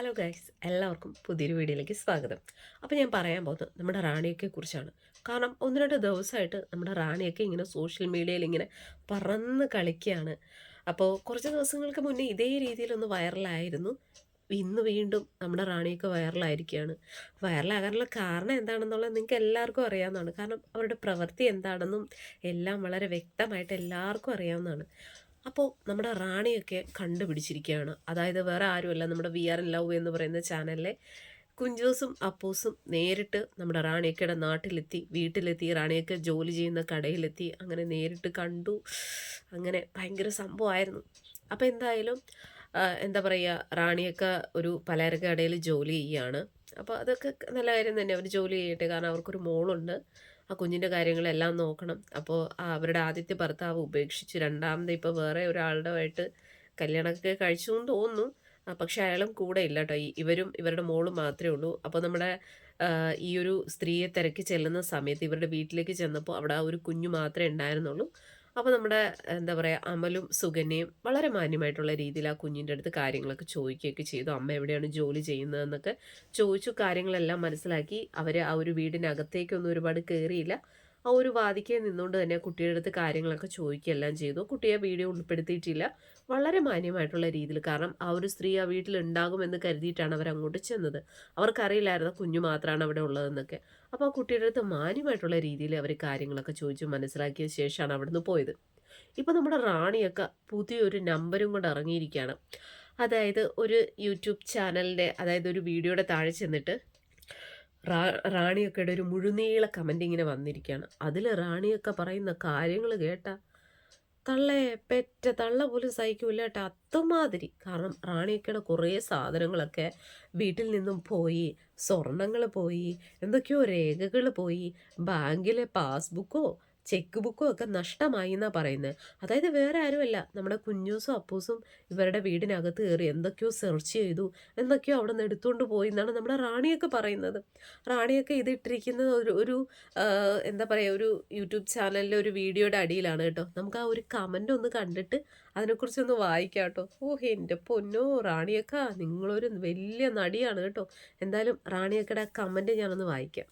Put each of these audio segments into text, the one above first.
Hello guys എല്ലാവർക്കും പുതിയൊരു വീഡിയോയിലേക്ക് സ്വാഗതം. അപ്പോൾ ഞാൻ പറയാൻ പോകുന്നത് നമ്മുടെ റാണിയൊക്കെ കുറിച്ചാണ്. കാരണം ഒന്ന് രണ്ട് ദിവസമായിട്ട് നമ്മുടെ റാണിയൊക്കെ ഇങ്ങനെ സോഷ്യൽ മീഡിയയിൽ ഇങ്ങനെ പറന്ന് കളിക്കുകയാണ്. അപ്പോൾ കുറച്ച് ദിവസങ്ങൾക്ക് മുന്നേ ഇതേ രീതിയിലൊന്ന് വൈറലായിരുന്നു ഇന്ന് വീണ്ടും നമ്മുടെ റാണിയൊക്കെ വൈറലായിരിക്കുകയാണ് വൈറലാകാനുള്ള കാരണം എന്താണെന്നുള്ളത് നിങ്ങൾക്ക് എല്ലാവർക്കും അറിയാവുന്നതാണ്. കാരണം അവരുടെ പ്രവൃത്തി എന്താണെന്നും എല്ലാം വളരെ വ്യക്തമായിട്ട് എല്ലാവർക്കും അറിയാവുന്നതാണ്. അപ്പോൾ നമ്മുടെ റാണിയൊക്കെ കണ്ടുപിടിച്ചിരിക്കുകയാണ്. അതായത് വേറെ ആരുമല്ല നമ്മുടെ വി ആർ ഇൻ ലവ് എന്ന് പറയുന്ന ചാനലിലെ കുഞ്ചോസും അപ്പൂസും നേരിട്ട് നമ്മുടെ റാണിയൊക്കെയുടെ നാട്ടിലെത്തി വീട്ടിലെത്തി റാണിയൊക്കെ ജോലി ചെയ്യുന്ന കടയിലെത്തി അങ്ങനെ നേരിട്ട് കണ്ടു. അങ്ങനെ ഭയങ്കര സംഭവമായിരുന്നു. അപ്പോൾ എന്തായാലും എന്താ പറയുക റാണിയൊക്കെ ഒരു പലചരക്ക് കടയിൽ ജോലി ചെയ്യുകയാണ്. അപ്പോൾ അതൊക്കെ നല്ല കാര്യം തന്നെ. അവർ ജോലി ചെയ്യട്ടെ. കാരണം അവർക്കൊരു മോളുണ്ട്. ആ കുഞ്ഞിന്റെ കാര്യങ്ങളെല്ലാം നോക്കണം. അപ്പോൾ അവരുടെ ആദ്യത്തെ ഭർത്താവ് ഉപേക്ഷിച്ച് രണ്ടാമത് ഇപ്പോൾ വേറെ ഒരാളുടെ ആയിട്ട് കല്യാണമൊക്കെ കഴിച്ചു എന്ന് തോന്നുന്നു. പക്ഷേ അയാളും കൂടെ ഇല്ല കേട്ടോ. ഇവരും ഇവരുടെ മോളും മാത്രമേ ഉള്ളൂ. അപ്പോൾ നമ്മുടെ ഈ ഒരു സ്ത്രീയെ തിരക്കി ചെല്ലുന്ന സമയത്ത് ഇവരുടെ വീട്ടിലേക്ക് ചെന്നപ്പോൾ അവിടെ ഒരു കുഞ്ഞു മാത്രമേ ഉണ്ടായിരുന്നുള്ളൂ. അപ്പോൾ നമ്മുടെ എന്താ പറയുക അമലും സുഗന്യയും വളരെ മാന്യമായിട്ടുള്ള രീതിയിൽ ആ കുഞ്ഞിന്റെ അടുത്ത് കാര്യങ്ങളൊക്കെ ചോദിക്കുകയൊക്കെ ചെയ്തു. അമ്മ എവിടെയാണ് ജോലി ചെയ്യുന്നതെന്നൊക്കെ ചോദിച്ചു. കാര്യങ്ങളെല്ലാം മനസ്സിലാക്കി. അവർ ആ ഒരു വീടിനകത്തേക്കൊന്നും ഒരുപാട് കയറിയില്ല ആ ഒരു വാതിക്കെ നിന്നുകൊണ്ട് തന്നെ കുട്ടിയുടെ അടുത്ത് കാര്യങ്ങളൊക്കെ ചോദിക്കുകയെല്ലാം ചെയ്തു. കുട്ടിയെ വീഡിയോ ഉൾപ്പെടുത്തിയിട്ടില്ല. വളരെ മാന്യമായിട്ടുള്ള രീതിയിൽ. കാരണം ആ ഒരു സ്ത്രീ ആ വീട്ടിൽ ഉണ്ടാകുമെന്ന് കരുതിയിട്ടാണ് അവർ അങ്ങോട്ട് ചെന്നത്. അവർക്കറിയില്ലായിരുന്നു കുഞ്ഞു മാത്രമാണ് അവിടെ ഉള്ളതെന്നൊക്കെ. അപ്പോൾ ആ കുട്ടിയുടെ അടുത്ത് മാന്യമായിട്ടുള്ള രീതിയിൽ അവർ കാര്യങ്ങളൊക്കെ ചോദിച്ച് മനസ്സിലാക്കിയ ശേഷമാണ് അവിടുന്ന് പോയത്. ഇപ്പോൾ നമ്മുടെ റാണിയൊക്കെ പുതിയൊരു നമ്പരും കൊണ്ട് ഇറങ്ങിയിരിക്കുകയാണ്. അതായത് ഒരു യൂട്യൂബ് ചാനലിന്റെ അതായത് ഒരു വീഡിയോയുടെ താഴെ ചെന്നിട്ട് റാ റാണിയൊക്കെയുടെ ഒരു മുഴുനീള കമന്റ് ഇങ്ങനെ വന്നിരിക്കുകയാണ്. അതിൽ റാണിയൊക്കെ പറയുന്ന കാര്യങ്ങൾ കേട്ട തള്ളേ പെറ്റ തള്ള പോലും സഹിക്കൂല കേട്ടോ. അത്തമാതിരി കാരണം റാണിയൊക്കെയുടെ കുറേ സാധനങ്ങളൊക്കെ വീട്ടിൽ നിന്നും പോയി സ്വർണങ്ങൾ പോയി എന്തൊക്കെയോ രേഖകൾ പോയി ബാങ്കിലെ പാസ്ബുക്കോ ചെക്ക് ബുക്കും ഒക്കെ നഷ്ടമായി എന്നാണ് പറയുന്നത് അതായത് വേറെ ആരുമല്ല. നമ്മുടെ കുഞ്ഞൂസും അപ്പൂസും ഇവരുടെ വീടിനകത്ത് കയറി എന്തൊക്കെയോ സെർച്ച് ചെയ്തു. എന്തൊക്കെയോ അവിടെ നിന്ന് എടുത്തുകൊണ്ട് പോയി എന്നാണ് നമ്മുടെ റാണിയൊക്കെ പറയുന്നത്. റാണിയൊക്കെ ഇതിട്ടിരിക്കുന്നത് ഒരു ഒരു എന്താ പറയുക ഒരു യൂട്യൂബ് ചാനലിലെ ഒരു വീഡിയോയുടെ അടിയിലാണ് കേട്ടോ. നമുക്ക് ആ ഒരു കമന്റ് ഒന്ന് കണ്ടിട്ട് അതിനെക്കുറിച്ചൊന്ന് വായിക്കാം കേട്ടോ. ഓ എന്റെ പൊന്നോ റാണിയൊക്കെ നിങ്ങളൊരു വലിയ നടിയാണ് കേട്ടോ. എന്തായാലും റാണിയൊക്കെ ആ കമന്റ് ഞാനൊന്ന് വായിക്കാം.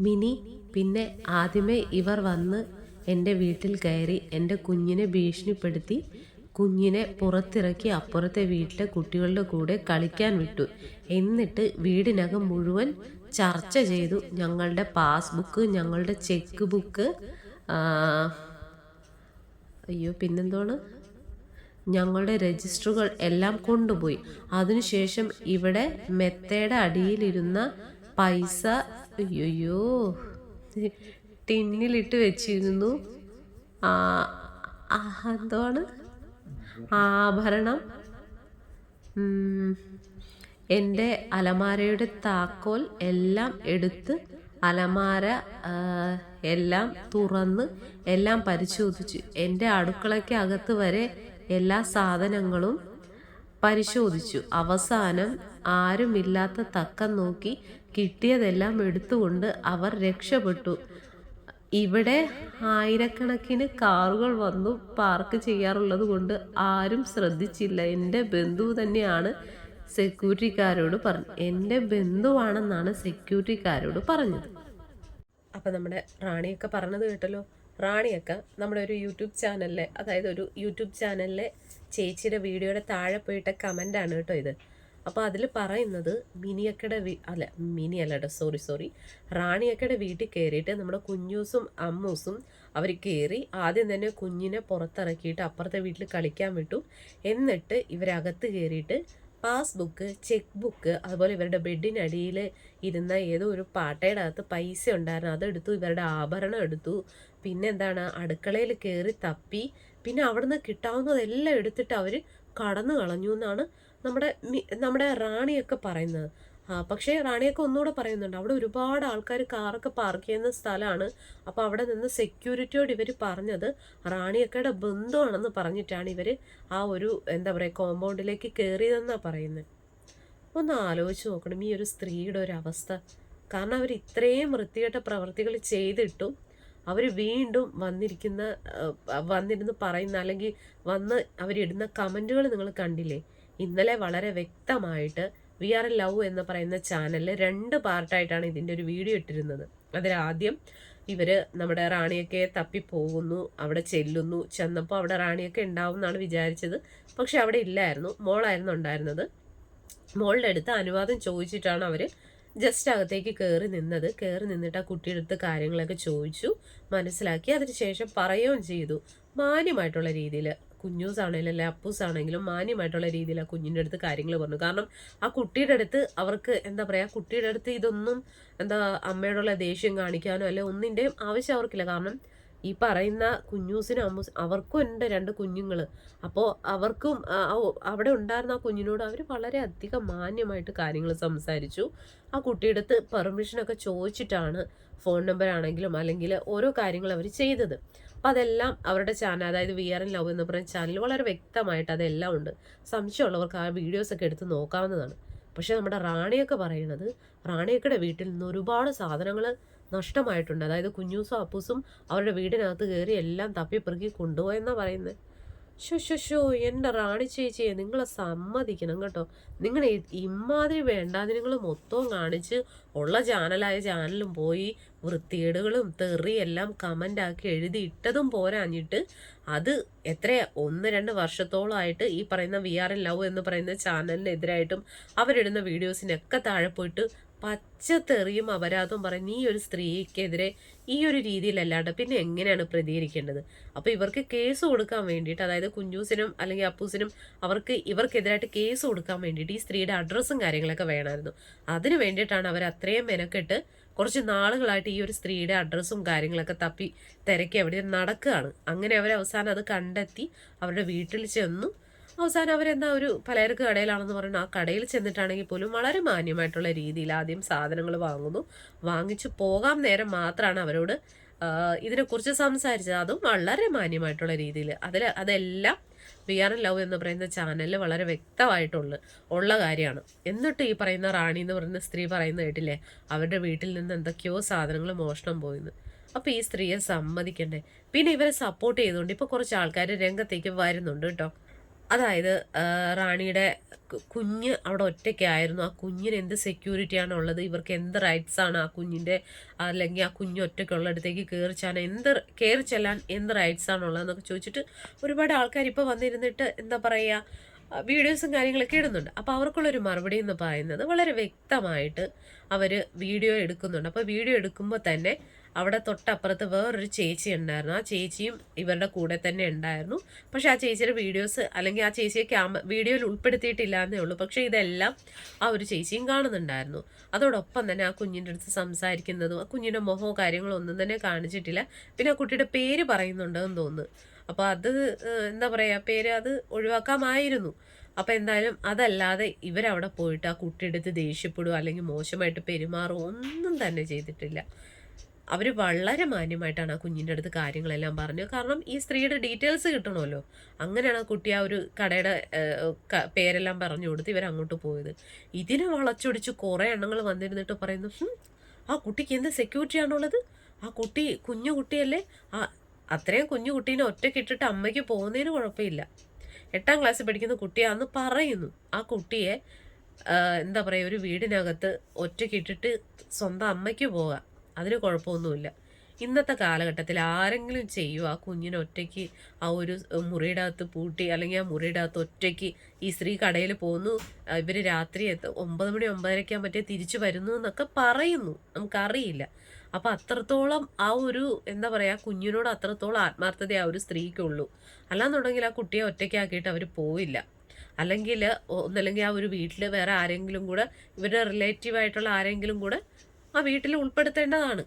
മിനി പിന്നെ ആദ്യമേ ഇവർ വന്ന് എന്റെ വീട്ടിൽ കയറി എന്റെ കുഞ്ഞിനെ ഭീഷണിപ്പെടുത്തി കുഞ്ഞിനെ പുറത്തിറക്കി അപ്പുറത്തെ വീട്ടിലെ കുട്ടികളുടെ കൂടെ കളിക്കാൻ വിട്ടു. എന്നിട്ട് വീടിനകം മുഴുവൻ ചർച്ച ചെയ്തു ഞങ്ങളുടെ പാസ്ബുക്ക് ഞങ്ങളുടെ ചെക്ക് ബുക്ക് അയ്യോ പിന്നെന്തോണ്? ഞങ്ങളുടെ രജിസ്റ്ററുകൾ എല്ലാം കൊണ്ടുപോയി. അതിനുശേഷം ഇവിടെ മെത്തയുടെ അടിയിലിരുന്ന പൈസ? അയ്യോയ്യോ. ടിന്നിലിട്ട് വെച്ചിരുന്നു. ആ എന്താണ് ആഭരണം. എന്റെ അലമാരയുടെ താക്കോൽ എല്ലാം എടുത്ത് അലമാര എല്ലാം തുറന്ന് എല്ലാം പരിശോധിച്ചു. എന്റെ അടുക്കളയ്ക്ക് അകത്ത് വരെ എല്ലാ സാധനങ്ങളും പരിശോധിച്ചു. അവസാനം ആരുമില്ലാത്ത തക്കം നോക്കി കിട്ടിയതെല്ലാം എടുത്തുകൊണ്ട് അവർ രക്ഷപ്പെട്ടു. ഇവിടെ ആയിരക്കണക്കിന് കാറുകൾ വന്നു പാർക്ക് ചെയ്യാറുള്ളത് കൊണ്ട് ആരും ശ്രദ്ധിച്ചില്ല. എന്റെ ബന്ധു തന്നെയാണ് സെക്യൂരിറ്റിക്കാരോട് പറഞ്ഞു എന്റെ ബന്ധുവാണെന്നാണ് സെക്യൂരിറ്റിക്കാരോട് പറഞ്ഞത്. അപ്പം നമ്മുടെ റാണിയൊക്കെ പറഞ്ഞത് കേട്ടല്ലോ. റാണിയൊക്കെ നമ്മുടെ ഒരു യൂട്യൂബ് ചാനലിലെ അതായത് ഒരു യൂട്യൂബ് ചാനലിലെ ചേച്ചിയുടെ വീഡിയോയുടെ താഴെ പോയിട്ട കമന്റാണ് കേട്ടോ ഇത്. അപ്പോൾ അതിൽ പറയുന്നത് മിനിയക്കയുടെ വീ അല്ല മിനി സോറി സോറി റാണിയക്കയുടെ വീട്ടിൽ കയറിയിട്ട് നമ്മുടെ കുഞ്ഞൂസും അമ്മൂസും അവർ കയറി ആദ്യം തന്നെ കുഞ്ഞിനെ പുറത്തിറക്കിയിട്ട് അപ്പുറത്തെ വീട്ടിൽ കളിക്കാൻ വിട്ടു. എന്നിട്ട് ഇവരകത്ത് കയറിയിട്ട് പാസ്ബുക്ക് ചെക്ക് ബുക്ക് അതുപോലെ ഇവരുടെ ബെഡിനടിയിൽ ഇരുന്ന ഏതോ ഒരു പാട്ടയുടെ അകത്ത് പൈസ ഉണ്ടായിരുന്നു. അതെടുത്തു ഇവരുടെ ആഭരണം എടുത്തു. പിന്നെ എന്താണ് അടുക്കളയിൽ കയറി തപ്പി. പിന്നെ അവിടുന്ന് കിട്ടാവുന്നതെല്ലാം എടുത്തിട്ട് അവർ കടന്നു കളഞ്ഞു എന്നാണ് നമ്മുടെ നമ്മുടെ റാണിയൊക്കെ പറയുന്നത്. പക്ഷേ റാണിയൊക്കെ ഒന്നുകൂടെ പറയുന്നുണ്ട്. അവിടെ ഒരുപാട് ആൾക്കാർ കാറൊക്കെ പാർക്ക് ചെയ്യുന്ന സ്ഥലമാണ്. അപ്പോൾ അവിടെ നിന്ന് സെക്യൂരിറ്റിയോട് ഇവർ പറഞ്ഞത് റാണിയൊക്കെയുടെ ബന്ധുവാണെന്ന് പറഞ്ഞിട്ടാണ് ഇവർ ആ ഒരു എന്താ പറയുക കോമ്പൗണ്ടിലേക്ക് കയറിയതെന്നാണ് പറയുന്നത്. ഒന്ന് ആലോചിച്ച് നോക്കണം. ഈ ഒരു സ്ത്രീയുടെ ഒരു അവസ്ഥ. കാരണം അവർ ഇത്രയും വൃത്തികെട്ട പ്രവൃത്തികൾ ചെയ്തിട്ടും അവർ വീണ്ടും വന്നിരിക്കുന്ന വന്നിരുന്ന് പറയുന്ന അല്ലെങ്കിൽ വന്ന് അവരിടുന്ന കമന്റുകൾ നിങ്ങൾ കണ്ടില്ലേ? ഇന്നലെ വളരെ വ്യക്തമായിട്ട് വി ആർ ലവ് എന്ന് പറയുന്ന ചാനലിൽ രണ്ട് പാർട്ടായിട്ടാണ് ഇതിന്റെ ഒരു വീഡിയോ ഇട്ടിരുന്നത്. അതിലാദ്യം ഇവർ നമ്മുടെ റാണിയൊക്കെ തപ്പിപ്പോകുന്നു അവിടെ ചെല്ലുന്നു ചെന്നപ്പോൾ അവിടെ റാണിയൊക്കെ ഉണ്ടാവും എന്നാണ് വിചാരിച്ചത്. പക്ഷെ അവിടെ ഇല്ലായിരുന്നു മോളായിരുന്നു ഉണ്ടായിരുന്നത്. മോളുടെ അടുത്ത് അനുവാദം ചോദിച്ചിട്ടാണ് അവർ ജസ്റ്റ് അകത്തേക്ക് കയറി നിന്നത്. കയറി നിന്നിട്ട് ആ കുട്ടിയുടെ അടുത്ത് കാര്യങ്ങളൊക്കെ ചോദിച്ചു. മനസ്സിലാക്കി. അതിനുശേഷം പറയുകയും ചെയ്തു. മാന്യമായിട്ടുള്ള രീതിയിൽ കുഞ്ഞൂസ് ആണെങ്കിലും അല്ലെ അപ്പൂസ് ആണെങ്കിലും മാന്യമായിട്ടുള്ള രീതിയിൽ ആ കുഞ്ഞിന്റെ അടുത്ത് കാര്യങ്ങൾ പറഞ്ഞു. കാരണം ആ കുട്ടിയുടെ അടുത്ത് അവർക്ക് എന്താ പറയുക കുട്ടിയുടെ അടുത്ത് ഇതൊന്നും എന്താ അമ്മയോടുള്ള ദേഷ്യം കാണിക്കാനോ അല്ലെ ഒന്നിന്റെയും ആവശ്യം അവർക്കില്ല. കാരണം ഈ പറയുന്ന കുഞ്ഞൂസിനും അമ്മൂസ് അവർക്കും ഉണ്ട് രണ്ട് കുഞ്ഞുങ്ങൾ അപ്പോൾ അവർക്കും അവിടെ ഉണ്ടായിരുന്ന ആ കുഞ്ഞിനോട് അവർ വളരെ അധികം മാന്യമായിട്ട് കാര്യങ്ങൾ സംസാരിച്ചു. ആ കുട്ടിയുടെ അടുത്ത് പെർമിഷനൊക്കെ ചോദിച്ചിട്ടാണ് ഫോൺ നമ്പർ ആണെങ്കിലും അല്ലെങ്കിൽ ഓരോ കാര്യങ്ങൾ അവർ ചെയ്തത്. അപ്പം അതെല്ലാം അവരുടെ ചാനൽ അതായത് വി ആർ എൻ ലവ് എന്ന് പറയുന്ന ചാനൽ വളരെ വ്യക്തമായിട്ട് അതെല്ലാം ഉണ്ട്. സംശയമുള്ളവർക്ക് ആ വീഡിയോസൊക്കെ എടുത്ത് നോക്കാവുന്നതാണ്. പക്ഷേ നമ്മുടെ റാണിയൊക്കെ പറയുന്നത് റാണിയക്കയുടെ വീട്ടിൽ നിന്ന് ഒരുപാട് സാധനങ്ങൾ നഷ്ടമായിട്ടുണ്ട്. അതായത് കുഞ്ഞൂസും അപ്പൂസും അവരുടെ വീടിനകത്ത് കയറി എല്ലാം തപ്പിപ്പെറുക്കി കൊണ്ടുപോയെന്നാണ് പറയുന്നത് ഷോ ഷോ ഷോ എന്റെ റാണി ചേച്ചിയെ നിങ്ങളെ സമ്മതിക്കണം കേട്ടോ. നിങ്ങൾ ഇമാതിരി വേണ്ടാതിനങ്ങൾ മൊത്തവും കാണിച്ച് ഉള്ള ചാനലായ ചാനലും പോയി വൃത്തികേടുകളും തെറി എല്ലാം കമന്റാക്കി എഴുതി ഇട്ടതും പോരാഞ്ഞിട്ട് അത് എത്ര ഒന്ന് രണ്ട് വർഷത്തോളമായിട്ട് ഈ പറയുന്ന വി ആർ എൻ ലവ് എന്ന് പറയുന്ന ചാനലിനെതിരായിട്ടും അവരിടുന്ന വീഡിയോസിനൊക്കെ താഴെ പോയിട്ട് പച്ചത്തെറിയും അപരാധവും പറയുന്ന ഈ ഒരു സ്ത്രീക്കെതിരെ ഈ ഒരു രീതിയിലല്ലാണ്ട് പിന്നെ എങ്ങനെയാണ് പ്രതികരിക്കേണ്ടത്? അപ്പോൾ ഇവർക്ക് കേസ് കൊടുക്കാൻ വേണ്ടിയിട്ട് അതായത് കുഞ്ഞൂസിനും അല്ലെങ്കിൽ അപ്പൂസിനും അവർക്ക് ഇവർക്കെതിരായിട്ട് കേസ് കൊടുക്കാൻ വേണ്ടിയിട്ട് ഈ സ്ത്രീയുടെ അഡ്രസ്സും കാര്യങ്ങളൊക്കെ വേണമായിരുന്നു. അതിന് വേണ്ടിയിട്ടാണ് അവർ അത്രയും മെനക്കെട്ട് കുറച്ച് നാളുകളായിട്ട് ഈ ഒരു സ്ത്രീയുടെ അഡ്രസ്സും കാര്യങ്ങളൊക്കെ തപ്പി തിരക്കി അവിടെ നടക്കുകയാണ്. അങ്ങനെ അവർ അവസാനം അത് കണ്ടെത്തി അവരുടെ വീട്ടിൽ ചെന്നു. അവസാനം അവരെന്താ ഒരു പലചരക്ക് കടയിലാണെന്ന് പറയുന്നത് ആ കടയിൽ ചെന്നിട്ടാണെങ്കിൽ പോലും വളരെ മാന്യമായിട്ടുള്ള രീതിയിൽ ആദ്യം സാധനങ്ങൾ വാങ്ങുന്നു. വാങ്ങിച്ചു പോകാൻ നേരം മാത്രമാണ് അവരോട് ഇതിനെക്കുറിച്ച് സംസാരിച്ചത്. അതും വളരെ മാന്യമായിട്ടുള്ള രീതിയിൽ. അതിൽ അതെല്ലാം വി ആർ ലവ് എന്ന് പറയുന്ന ചാനലിൽ വളരെ വ്യക്തമായിട്ടുള്ള ഉള്ള കാര്യമാണ്. എന്നിട്ട് ഈ പറയുന്ന റാണി എന്ന് പറയുന്ന സ്ത്രീ പറയുന്ന കേട്ടില്ലേ? അവരുടെ വീട്ടിൽ നിന്ന് എന്തൊക്കെയോ സാധനങ്ങൾ മോഷണം പോയിന്ന്. അപ്പോൾ ഈ സ്ത്രീയെ സമ്മതിക്കണ്ടേ? പിന്നെ ഇവരെ സപ്പോർട്ട് ചെയ്തുകൊണ്ട് ഇപ്പോൾ കുറച്ച് ആൾക്കാർ രംഗത്തേക്ക് വരുന്നുണ്ട് കേട്ടോ. അതായത് റാണിയുടെ കുഞ്ഞ് അവിടെ ഒറ്റയ്ക്കായിരുന്നു. ആ കുഞ്ഞിന് എന്ത് സെക്യൂരിറ്റിയാണ് ഉള്ളത് ഇവർക്ക് എന്ത് റൈറ്റ്സ് ആണ് ആ കുഞ്ഞിന്റെ അല്ലെങ്കിൽ ആ കുഞ്ഞ് ഒറ്റയ്ക്കുള്ളിടത്തേക്ക് കയറി ചെല്ലാൻ എന്ത് കയറി ചെല്ലാൻ എന്ത് റൈറ്റ്സ് ആണുള്ളത് ആണുള്ളതെന്നൊക്കെ ചോദിച്ചിട്ട് ഒരുപാട് ആൾക്കാർ ഇപ്പോൾ വന്നിരുന്നിട്ട് എന്താ പറയുക വീഡിയോസും കാര്യങ്ങളൊക്കെ ഇടുന്നുണ്ട്. അപ്പോൾ അവർക്കുള്ളൊരു മറുപടി എന്ന് പറയുന്നത് വളരെ വ്യക്തമായിട്ട് അവർ വീഡിയോ എടുക്കുന്നുണ്ട്. അപ്പോൾ വീഡിയോ എടുക്കുമ്പോൾ തന്നെ അവിടെ തൊട്ടപ്പുറത്ത് വേറൊരു ചേച്ചി ഉണ്ടായിരുന്നു. ആ ചേച്ചിയും ഇവരുടെ കൂടെ തന്നെ ഉണ്ടായിരുന്നു. പക്ഷെ ആ ചേച്ചിയുടെ വീഡിയോസ് അല്ലെങ്കിൽ ആ ചേച്ചിയെ ക്യാമ വീഡിയോയിൽ ഉൾപ്പെടുത്തിയിട്ടില്ല എന്നേ ഉള്ളൂ. പക്ഷേ ഇതെല്ലാം ആ ഒരു ചേച്ചിയും കാണുന്നുണ്ടായിരുന്നു. അതോടൊപ്പം തന്നെ ആ കുഞ്ഞിന്റെ അടുത്ത് സംസാരിക്കുന്നതും ആ കുഞ്ഞിന്റെ മുഖമോ കാര്യങ്ങളോ ഒന്നും തന്നെ കാണിച്ചിട്ടില്ല. പിന്നെ ആ കുട്ടിയുടെ പേര് പറയുന്നുണ്ടെന്ന് തോന്നുന്നു. അപ്പോൾ അത് എന്താ പറയുക പേര് അത് ഒഴിവാക്കാമായിരുന്നു. അപ്പോൾ എന്തായാലും അതല്ലാതെ ഇവരവിടെ പോയിട്ട് ആ കുട്ടിയുടെ അടുത്ത് ദേഷ്യപ്പെടുക അല്ലെങ്കിൽ മോശമായിട്ട് പെരുമാറുക ഒന്നും തന്നെ ചെയ്തിട്ടില്ല. അവർ വളരെ മാന്യമായിട്ടാണ് ആ കുഞ്ഞിന്റെ അടുത്ത് കാര്യങ്ങളെല്ലാം പറഞ്ഞത്. കാരണം ഈ സ്ത്രീയുടെ ഡീറ്റെയിൽസ് കിട്ടണമല്ലോ. അങ്ങനെയാണ് ആ കുട്ടി ആ ഒരു കടയുടെ പേരെല്ലാം പറഞ്ഞു കൊടുത്ത് ഇവർ അങ്ങോട്ട് പോയത്. ഇതിനെ വളച്ചൊടിച്ച് കുറേ എണ്ണങ്ങൾ വന്നിരുന്നിട്ട് പറയുന്നു ആ കുട്ടിക്ക് എന്ത് സെക്യൂരിറ്റി ആണുള്ളത് ആ കുട്ടി കുഞ്ഞു കുട്ടിയല്ലേ? ആ അത്രയും കുഞ്ഞു കുട്ടീനെ ഒറ്റക്കിട്ടിട്ട് അമ്മയ്ക്ക് പോകുന്നതിന് കുഴപ്പമില്ല. എട്ടാം ക്ലാസ്സിൽ പഠിക്കുന്ന കുട്ടിയാന്ന് പറയുന്നു. ആ കുട്ടിയെ എന്താ പറയുക ഒരു വീടിനകത്ത് ഒറ്റക്കിട്ടിട്ട് സ്വന്തം അമ്മയ്ക്ക് പോകാം. അതിന് കുഴപ്പമൊന്നുമില്ല. ഇന്നത്തെ കാലഘട്ടത്തിൽ ആരെങ്കിലും ചെയ്യുക ആ കുഞ്ഞിനെ ഒറ്റയ്ക്ക് ആ ഒരു മുറിയുടെ അകത്ത് പൂട്ടി അല്ലെങ്കിൽ ആ മുറിയുടെ അകത്ത് ഒറ്റയ്ക്ക് ഈ സ്ത്രീ കടയിൽ പോകുന്നു ഇവർ രാത്രി ഒമ്പത് മണി ഒമ്പതരയ്ക്കാൻ പറ്റിയ തിരിച്ചു വരുന്നു എന്നൊക്കെ പറയുന്നു. നമുക്കറിയില്ല. അപ്പം അത്രത്തോളം ആ ഒരു എന്താ പറയുക കുഞ്ഞിനോട് അത്രത്തോളം ആത്മാർത്ഥത ആ ഒരു സ്ത്രീക്കുള്ളൂ. അല്ലാന്നുണ്ടെങ്കിൽ ആ കുട്ടിയെ ഒറ്റയ്ക്കാക്കിയിട്ട് അവർ പോയില്ല അല്ലെങ്കിൽ ഒന്നല്ലെങ്കിൽ ആ ഒരു വീട്ടിൽ വേറെ ആരെങ്കിലും കൂടെ ഇവരുടെ റിലേറ്റീവായിട്ടുള്ള ആരെങ്കിലും കൂടെ ആ വീട്ടിൽ ഉൾപ്പെടുത്തേണ്ടതാണ്.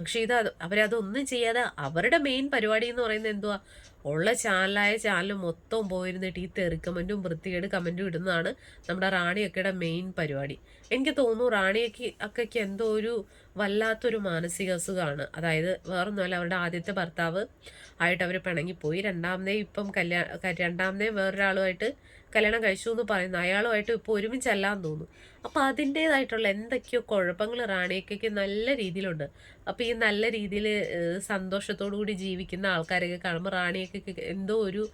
പക്ഷേ ഇത് അവരതൊന്നും ചെയ്യാതെ അവരുടെ മെയിൻ പരിപാടി എന്ന് പറയുന്നത് എന്തുവാ? ഉള്ള ചാനലായ ചാനൽ മൊത്തം പോയിരുന്നിട്ട് ഈ തെറി കമന്റും വൃത്തികേട് കമന്റും ഇടുന്നതാണ് നമ്മുടെ റാണിയൊക്കെയുടെ മെയിൻ പരിപാടി. എനിക്ക് തോന്നുന്നു റാണിയൊക്കെ ഒക്കെ എന്തോ ഒരു വല്ലാത്തൊരു മാനസിക അസുഖമാണ്. അതായത് വേറൊന്നുമല്ല അവരുടെ ആദ്യത്തെ ഭർത്താവ് ആയിട്ട് അവർ പിണങ്ങിപ്പോയി. രണ്ടാമതേ ഇപ്പം കല്യാണം രണ്ടാമതേ വേറൊരാളുമായിട്ട് കല്യാണം കഴിച്ചു എന്ന് പറയുന്ന അയാളുമായിട്ട് ഇപ്പോൾ ഒരുമിച്ചല്ലാന്ന് തോന്നുന്നു. അപ്പോൾ അതിന്റേതായിട്ടുള്ള എന്തൊക്കെയോ കുഴപ്പങ്ങൾ റാണിയക്കയ്ക്ക് നല്ല രീതിയിലുണ്ട്. അപ്പോൾ ഈ നല്ല രീതിയിൽ സന്തോഷത്തോടു കൂടി ജീവിക്കുന്ന ആൾക്കാരൊക്കെ കാണുമ്പോൾ റാണിയൊക്കെ എന്തോ ഒരു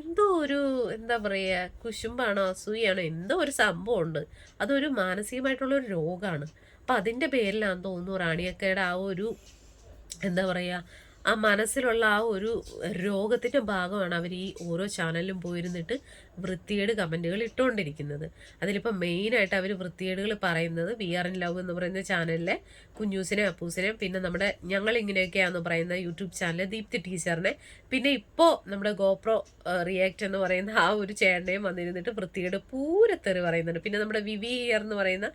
എന്തോ ഒരു എന്താ പറയുക കുശുമ്പാണോ അസൂയാണോ എന്തോ ഒരു സംഭവമുണ്ട്. അതൊരു മാനസികമായിട്ടുള്ള ഒരു രോഗമാണ് അപ്പം അതിന്റെ പേരിലാണെന്ന് തോന്നുന്നു റാണിയക്കയുടെ ആ ഒരു എന്താ പറയുക ആ മനസ്സിലുള്ള ആ ഒരു രോഗത്തിന്റെ ഭാഗമാണ് അവർ ഈ ഓരോ ചാനലിലും പോയിരുന്നിട്ട് വൃത്തിയേട് കമന്റുകൾ ഇട്ടുകൊണ്ടിരിക്കുന്നത്. അതിലിപ്പോൾ മെയിനായിട്ട് അവർ വൃത്തിയേടുകൾ പറയുന്നത് വി ആർ എൻ ലവ് എന്ന് പറയുന്ന ചാനലിലെ കുഞ്ഞൂസിനെ അപ്പൂസിനെ പിന്നെ നമ്മുടെ ഞങ്ങൾ ഇങ്ങനെയൊക്കെയാണെന്ന് പറയുന്ന യൂട്യൂബ് ചാനലിലെ ദീപ്തി ടീച്ചറിനെ പിന്നെ ഇപ്പോൾ നമ്മുടെ ഗോപ്രോ റിയാക്ട് എന്ന് പറയുന്ന ആ ഒരു ചേട്ടനെയും വന്നിരുന്നിട്ട് വൃത്തിയേട് പൂരത്തെറി പറയുന്നുണ്ട്. പിന്നെ നമ്മുടെ വിവി ഇയർ എന്ന് പറയുന്ന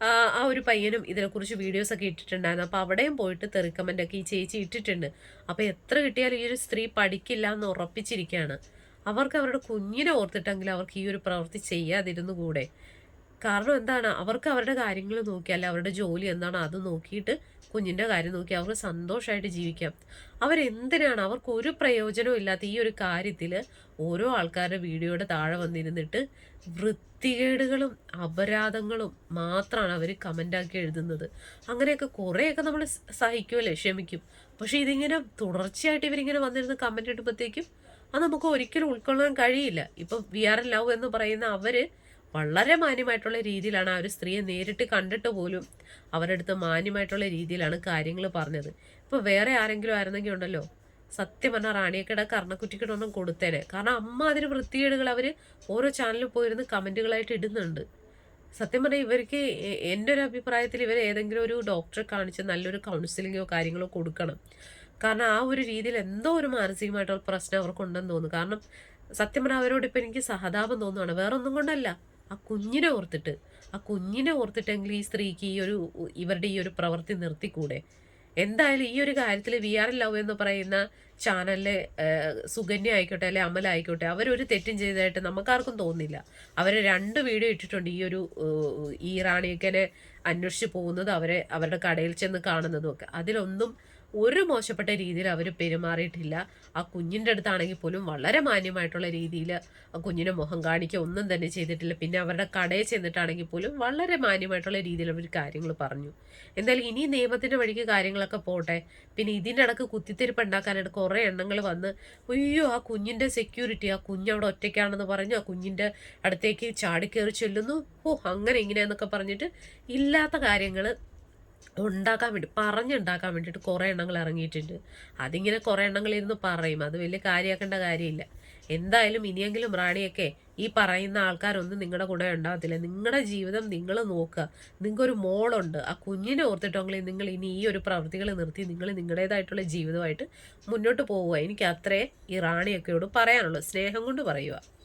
ആ ഒരു പയ്യനും ഇതിനെക്കുറിച്ച് വീഡിയോസൊക്കെ ഇട്ടിട്ടുണ്ടായിരുന്നു. അപ്പോൾ അവിടെയും പോയിട്ട് തെറി കമന്റൊക്കെ ഈ ചേച്ചി ഇട്ടിട്ടുണ്ട്. അപ്പോൾ എത്ര കിട്ടിയാലും ഈ ഒരു സ്ത്രീ പഠിക്കില്ല എന്ന് ഉറപ്പിച്ചിരിക്കുകയാണ്. അവർക്ക് അവരുടെ കുഞ്ഞിനെ ഓർത്തിട്ടെങ്കിൽ അവർക്ക് ഈ ഒരു പ്രവൃത്തി ചെയ്യാതിരുന്നു കൂടെ. കാരണം എന്താണ്? അവർക്ക് അവരുടെ കാര്യങ്ങൾ നോക്കിയാൽ അവരുടെ ജോലി എന്താണ്? അത് നോക്കിയിട്ട് കുഞ്ഞിന്റെ കാര്യം നോക്കി അവർക്ക് സന്തോഷമായിട്ട് ജീവിക്കാം. അവരെന്തിനാണ്? അവർക്ക് ഒരു പ്രയോജനവും ഇല്ലാത്ത ഈ ഒരു കാര്യത്തിൽ ഓരോ ആൾക്കാരുടെ വീഡിയോയുടെ താഴെ വന്നിരുന്നിട്ട് വൃത്തികേടുകളും അപരാധങ്ങളും മാത്രമാണ് അവർ കമന്റാക്കി എഴുതുന്നത്. അങ്ങനെയൊക്കെ കുറേയൊക്കെ നമ്മൾ സഹിക്കുമല്ലേ ക്ഷമിക്കും. പക്ഷേ ഇതിങ്ങനെ തുടർച്ചയായിട്ട് ഇവരിങ്ങനെ വന്നിരുന്ന് കമന്റ് ഇടുമ്പോഴത്തേക്കും അത് നമുക്ക് ഒരിക്കലും ഉൾക്കൊള്ളാൻ കഴിയില്ല. ഇപ്പം വി ആർ ലവ് എന്ന് പറയുന്ന അവർ വളരെ മാന്യമായിട്ടുള്ള രീതിയിലാണ് ആ ഒരു സ്ത്രീയെ നേരിട്ട് കണ്ടിട്ട് പോലും അവരുടെ അടുത്ത് മാന്യമായിട്ടുള്ള രീതിയിലാണ് കാര്യങ്ങൾ പറഞ്ഞത്. ഇപ്പോൾ വേറെ ആരെങ്കിലും ആയിരുന്നെങ്കിൽ ഉണ്ടല്ലോ സത്യം പറഞ്ഞാൽ റാണിയക്കട കർണക്കുറ്റിക്കിടൊന്നും കൊടുത്തേനെ. കാരണം അമ്മ അതിന് വൃത്തികേടുകൾ അവർ ഓരോ ചാനലിൽ പോയിരുന്ന് കമന്റുകളായിട്ട് ഇടുന്നുണ്ട്. സത്യം പറഞ്ഞാൽ ഇവർക്ക് എന്റെ ഒരു അഭിപ്രായത്തിൽ ഇവർ ഏതെങ്കിലും ഒരു ഡോക്ടറെ കാണിച്ച് നല്ലൊരു കൗൺസിലിങ്ങോ കാര്യങ്ങളോ കൊടുക്കണം. കാരണം ആ ഒരു രീതിയിൽ എന്തോ ഒരു മാനസികമായിട്ടുള്ള പ്രശ്നം അവർക്കുണ്ടെന്ന് തോന്നുന്നു. കാരണം സത്യം പറഞ്ഞാൽ അവരോട് ഇപ്പം എനിക്ക് സഹതാപം തോന്നുവാണ്. വേറൊന്നും കൊണ്ടല്ല. ആ കുഞ്ഞിനെ ഓർത്തിട്ട് ആ കുഞ്ഞിനെ ഓർത്തിട്ടെങ്കിൽ ഈ സ്ത്രീക്ക് ഈ ഒരു ഇവരുടെ ഈ ഒരു പ്രവൃത്തി നിർത്തിക്കൂടെ? എന്തായാലും ഈ ഒരു കാര്യത്തിൽ വി ആർ ലവ് എന്ന് പറയുന്ന ചാനലിലെ സുകന്യ ആയിക്കോട്ടെ അല്ലെ അമല ആയിക്കോട്ടെ അവരൊരു തെറ്റും ചെയ്തതായിട്ട് നമുക്കാർക്കും തോന്നില്ല അവർ രണ്ട് വീഡിയോ ഇട്ടിട്ടുണ്ട് ഈ ഒരു ഈ റാണിയൊക്കെ അന്വേഷിച്ച് പോകുന്നത് അവരെ അവരുടെ കടയിൽ ചെന്ന് കാണുന്നതും ഒക്കെ അതിലൊന്നും ഒരു മോശപ്പെട്ട രീതിയിൽ അവർ പെരുമാറിയിട്ടില്ല. ആ കുഞ്ഞിന്റെ അടുത്താണെങ്കിൽ പോലും വളരെ മാന്യമായിട്ടുള്ള രീതിയിൽ ആ കുഞ്ഞിനെ മുഖം കാണിക്കുക ഒന്നും തന്നെ ചെയ്തിട്ടില്ല. പിന്നെ അവരുടെ കടയിൽ ചെന്നിട്ടാണെങ്കിൽ പോലും വളരെ മാന്യമായിട്ടുള്ള രീതിയിൽ അവർ കാര്യങ്ങൾ പറഞ്ഞു. എന്തായാലും ഇനി നിയമത്തിന്റെ വഴിക്ക് കാര്യങ്ങളൊക്കെ പോട്ടെ. പിന്നെ ഇതിന്റെ ഇടയ്ക്ക് കുത്തിത്തിരിപ്പ് ഉണ്ടാക്കാനായിട്ട് കുറേ എണ്ണങ്ങൾ വന്ന് അയ്യോ ആ കുഞ്ഞിന്റെ സെക്യൂരിറ്റി ആ കുഞ്ഞ് അവിടെ ഒറ്റയ്ക്കാണെന്ന് പറഞ്ഞു ആ കുഞ്ഞിന്റെ അടുത്തേക്ക് ചാടിക്കയറി ചെല്ലുന്നു? ഓ അങ്ങനെ ഇങ്ങനെയെന്നൊക്കെ പറഞ്ഞിട്ട് ഇല്ലാത്ത കാര്യങ്ങൾ ഉണ്ടാക്കാൻ വേണ്ടി പറഞ്ഞുണ്ടാക്കാൻ വേണ്ടിയിട്ട് കുറേ എണ്ണങ്ങൾ ഇറങ്ങിയിട്ടുണ്ട്. അതിങ്ങനെ കുറേ എണ്ണങ്ങൾ ഇരുന്ന് പറയും. അത് വലിയ കാര്യമാക്കേണ്ട കാര്യമില്ല. എന്തായാലും ഇനിയെങ്കിലും റാണിയൊക്കെ ഈ പറയുന്ന ആൾക്കാരൊന്നും നിങ്ങളുടെ കൂടെ ഉണ്ടാകത്തില്ല നിങ്ങളുടെ ജീവിതം നിങ്ങൾ നോക്കുക. നിങ്ങൾക്കൊരു മോളുണ്ട്. ആ കുഞ്ഞിനെ ഓർത്തിട്ടെങ്കിൽ നിങ്ങൾ ഇനി ഈ ഒരു പ്രവൃത്തികൾ നിർത്തി നിങ്ങൾ നിങ്ങളുടേതായിട്ടുള്ള ജീവിതമായിട്ട് മുന്നോട്ട് പോവുക. എനിക്ക് അത്രേ ഈ റാണിയൊക്കെയോട് പറയാനുള്ളൂ. സ്നേഹം കൊണ്ട് പറയുക.